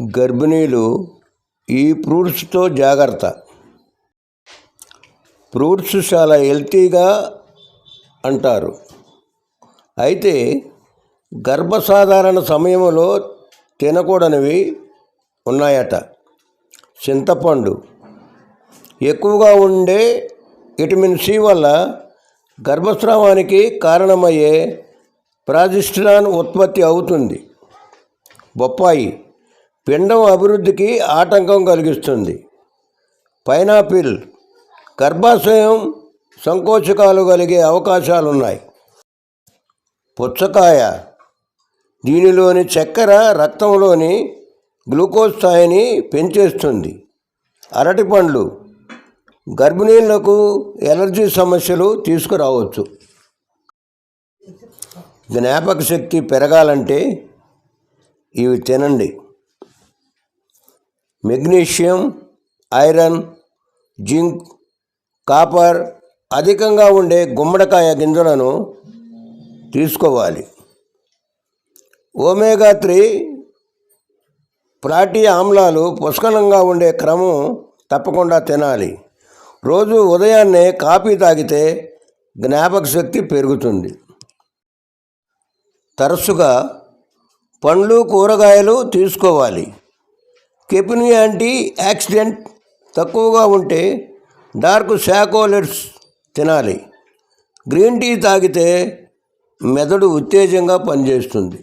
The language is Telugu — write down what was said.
గర్భిణీలు ఈ ఫ్రూట్స్తో జాగ్రత్త. ఫ్రూట్స్ చాలా హెల్తీగా అంటారు. అయితే గర్భసాధారణ సమయంలో తినకూడనివి ఉన్నాయట. చింతపండు ఎక్కువగా ఉండే విటమిన్ సి వల్ల గర్భస్రావానికి కారణమయ్యే ప్రాజిస్ట్రాన్ ఉత్పత్తి అవుతుంది. బొప్పాయి పిండం అభివృద్ధికి ఆటంకం కలిగిస్తుంది. పైనాపిల్ గర్భాశయం సంకోచకాలు కలిగే అవకాశాలు ఉన్నాయి పుచ్చకాయ దీనిలోని చక్కెర రక్తంలోని గ్లూకోజ్ స్థాయిని పెంచేస్తుంది. అరటిపండ్లు గర్భిణీలకు ఎలర్జీ సమస్యలు తీసుకురావచ్చు. జ్ఞాపక శక్తి పెరగాలంటే ఇవి తినండి. మెగ్నీషియం ఐరన్ జింక్ కాపర్ అధికంగా ఉండే గుమ్మడికాయ గింజలను తీసుకోవాలి. ఓమేగా త్రీ ప్రాటీ ఆమ్లాలు పుష్కలంగా ఉండే క్రమం తప్పకుండా తినాలి. రోజు ఉదయాన్నే కాఫీ తాగితే జ్ఞాపక శక్తి పెరుగుతుంది. తరచుగా పండ్లు కూరగాయలు తీసుకోవాలి. కెపిని యాంటీ యాక్సిడెంట్ తక్కువగా ఉంటే డార్క్ శాకోలెట్స్ తినాలి. గ్రీన్ టీ తాగితే మెదడు ఉత్తేజంగా పనిచేస్తుంది.